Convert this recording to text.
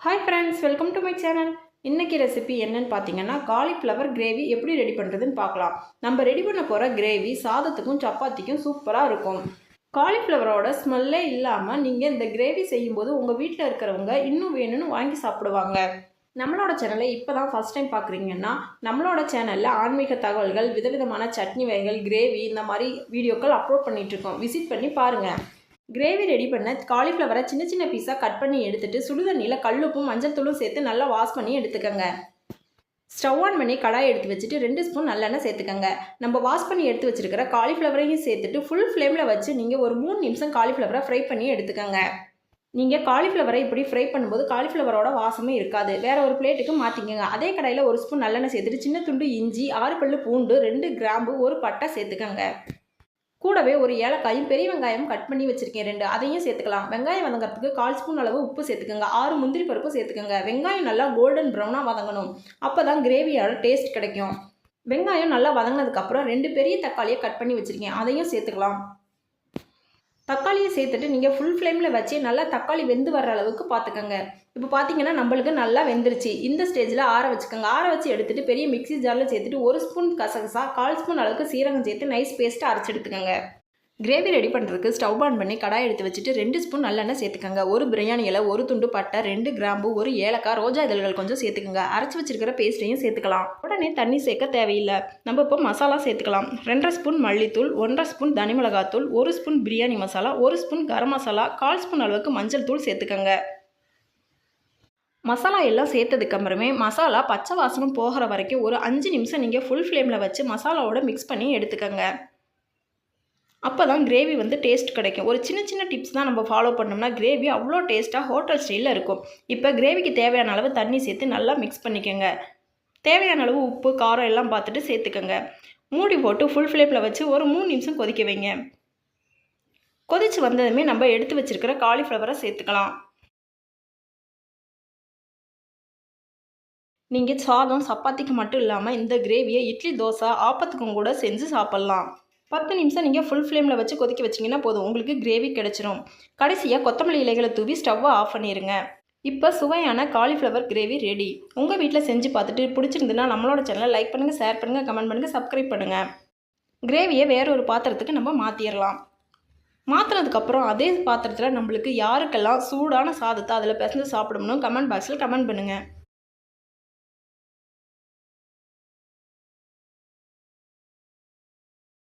Hi friends welcome to my channel இன்றைக்கி recipe என்னன்னு பார்த்தீங்கன்னா காலிஃப்ளவர் கிரேவி எப்படி ரெடி பண்ணுறதுன்னு பார்க்கலாம் நம்ம ரெடி பண்ண போகிற கிரேவி சாதத்துக்கும் சப்பாத்திக்கும் சூப்பராக இருக்கும். காலிஃப்ளவரோட ஸ்மெல்லே இல்லாமல் நீங்கள் இந்த கிரேவி செய்யும்போது உங்கள் வீட்டில் இருக்கிறவங்க இன்னும் வேணும்னு வாங்கி சாப்பிடுவாங்க. நம்மளோட சேனலை இப்போ தான் ஃபஸ்ட் டைம் பார்க்குறீங்கன்னா நம்மளோட சேனலில் ஆன்மீக தகவல்கள் விதவிதமான சட்னி வகைகள் கிரேவி இந்த மாதிரி வீடியோக்கள் அப்லோட் பண்ணிகிட்ருக்கோம் விசிட் பண்ணி பாருங்கள் கிரேவி ரெடி பண்ண காலிஃப்ளவரை சின்ன சின்ன பீஸாக கட் பண்ணி எடுத்துட்டு சுடுதண்ணியில் கல்லுப்பும் மஞ்சள் தூளும் சேர்த்து நல்லா வாஷ் பண்ணி எடுத்துக்கோங்க. ஸ்டவ் ஆன் பண்ணி கடாய் எடுத்து வச்சுட்டு ரெண்டு ஸ்பூன் நல்லெண்ணெய் சேர்த்துக்கோங்க. நம்ம வாஷ் பண்ணி எடுத்து வச்சிருக்கிற காலிஃப்ளவரையும் சேர்த்துட்டு ஃபுல் ஃப்ளேமில் வச்சு நீங்கள் ஒரு மூணு நிமிஷம் காலிஃப்ளவரை ஃப்ரை பண்ணி எடுத்துக்கோங்க. நீங்கள் காலிஃப்ளவரை இப்படி ஃப்ரை பண்ணும்போது காலிஃப்ளவரோட வாசமே இருக்காது. வேற ஒரு பிளேட்டுக்கு மாற்றிக்கங்க அதே கடையில் ஒரு ஸ்பூன் நல்லெண்ணெய் சேர்த்துட்டு சின்ன துண்டு இஞ்சி ஆறு பல்லு பூண்டு ரெண்டு கிராம்பு ஒரு பட்டை சேர்த்துக்கோங்க. கூடவே ஒரு ஏலக்காயும் பெரிய வெங்காயம் கட் பண்ணி வச்சுருக்கேன். ரெண்டு அதையும் சேர்த்துக்கலாம். வெங்காயம் வதங்கிறதுக்கு கால் ஸ்பூன் அளவு உப்பு சேர்த்துக்கோங்க. ஆறு முந்திரி பருப்பு சேர்த்துக்கோங்க. வெங்காயம் நல்லா கோல்டன் ப்ரௌனாக வதங்கணும். அப்போ தான் கிரேவியோட டேஸ்ட் கிடைக்கும். வெங்காயம் நல்லா வதங்கினதுக்கப்புறம் ரெண்டு பெரிய தக்காளியை கட் பண்ணி வச்சுருக்கேன். அதையும் சேர்த்துக்கலாம். தக்காளியை சேர்த்துட்டு நீங்கள் ஃபுல் ஃப்ளேமில் வச்சு நல்லா தக்காளி வெந்து வர்ற அளவுக்கு பார்த்துக்கோங்க இப்போ பார்த்தீங்கன்னா நம்மளுக்கு நல்லா வெந்துருச்சு. இந்த ஸ்டேஜில் ஆற வச்சுக்கோங்க. ஆற வச்சு எடுத்துகிட்டு பெரிய மிக்ஸி ஜாரில் சேர்த்துட்டு ஒரு ஸ்பூன் கசகசா கால் ஸ்பூன் அளவுக்கு சீரகம் சேர்த்து நைஸ் பேஸ்ட்டு அரைச்சி எடுத்துக்கோங்க. கிரேவி ரெடி பண்ணுறதுக்கு ஸ்டவ் ஆன் பண்ணி கடாய் எடுத்து வச்சுட்டு ரெண்டு ஸ்பூன் நல்லெண்ணெய் சேர்த்துக்கோங்க. ஒரு பிரியாணி இலை ஒரு துண்டு பட்டை ரெண்டு கிராம்பு ஒரு ஏலக்காய் ரோஜா இதழ்கள் கொஞ்சம் சேர்த்துக்கோங்க. அரைச்சி வச்சிருக்கிற பேஸ்ட்டையும் சேர்த்துக்கலாம். உடனே தண்ணி சேர்க்க தேவையில்லை. நம்ம இப்போ மசாலா சேர்த்துக்கலாம். ரெண்டரை ஸ்பூன் மல்லித்தூள் ஒன்றரை ஸ்பூன் தனி மிளகாத்தூள் ஒரு ஸ்பூன் பிரியாணி மசாலா ஒரு ஸ்பூன் கரம் மசாலா கால் ஸ்பூன் அளவுக்கு மஞ்சள் தூள் சேர்த்துக்கோங்க. மசாலா எல்லாம் சேர்த்ததுக்கு அப்புறமே மசாலா பச்சை வாசனம் போகிற வரைக்கும் ஒரு அஞ்சு நிமிஷம் நீங்கள் ஃபுல் ஃப்ளேமில் வச்சு மசாலாவோட மிக்ஸ் பண்ணி எடுத்துக்கோங்க. அப்போ தான் கிரேவி வந்து டேஸ்ட் கிடைக்கும். ஒரு சின்ன சின்ன டிப்ஸ் தான் நம்ம ஃபாலோ பண்ணோம்னா கிரேவி அவ்வளோ டேஸ்ட்டாக ஹோட்டல் ஸ்டைலில் இருக்கும். இப்போ கிரேவிக்கு தேவையான அளவு தண்ணி சேர்த்து நல்லா மிக்ஸ் பண்ணிக்கோங்க. தேவையான அளவு உப்பு காரம் எல்லாம் பார்த்துட்டு சேர்த்துக்கோங்க. மூடி போட்டு ஃபுல் ஃப்ளேப்பில் வச்சு ஒரு மூணு நிமிஷம் கொதிக்க வைங்க. கொதிச்சு வந்ததுமே நம்ம எடுத்து வச்சுருக்கிற காலிஃப்ளவரை சேர்த்துக்கலாம். நீங்கள் சாதம் சப்பாத்திக்கு மட்டும் இல்லாமல் இந்த கிரேவியை இட்லி தோசை ஆப்பத்துக்கும் கூட செஞ்சு சாப்பிட்லாம். பத்து நிமிஷம் நீங்கள் ஃபுல் ஃப்ளேமில் வச்சு கொதிக்க வச்சிங்கன்னா போதும். உங்களுக்கு கிரேவி கிடச்சிரும். கடைசியாக கொத்தமல்லி இலைகளை தூவி ஸ்டவ்வை ஆஃப் பண்ணிடுங்க இப்போ சுவையான காலிஃப்ளவர் கிரேவி ரெடி உங்கள் வீட்டில் செஞ்சு பார்த்துட்டு பிடிச்சிருந்துன்னா நம்மளோட சேனலை லைக் பண்ணுங்கள் ஷேர் பண்ணுங்கள் கமெண்ட் பண்ணுங்கள் சப்ஸ்கிரைப் பண்ணுங்கள் கிரேவியை வேற ஒரு பாத்திரத்துக்கு நம்ம மாற்றிடலாம் மாற்றினதுக்கப்புறம் அதே பாத்திரத்தில் நம்மளுக்கு யாருக்கெல்லாம் சூடான சாதத்தை அதில் பிசைஞ்சு சாப்பிடணும் கமெண்ட் பாக்ஸில் கமெண்ட் பண்ணுங்கள்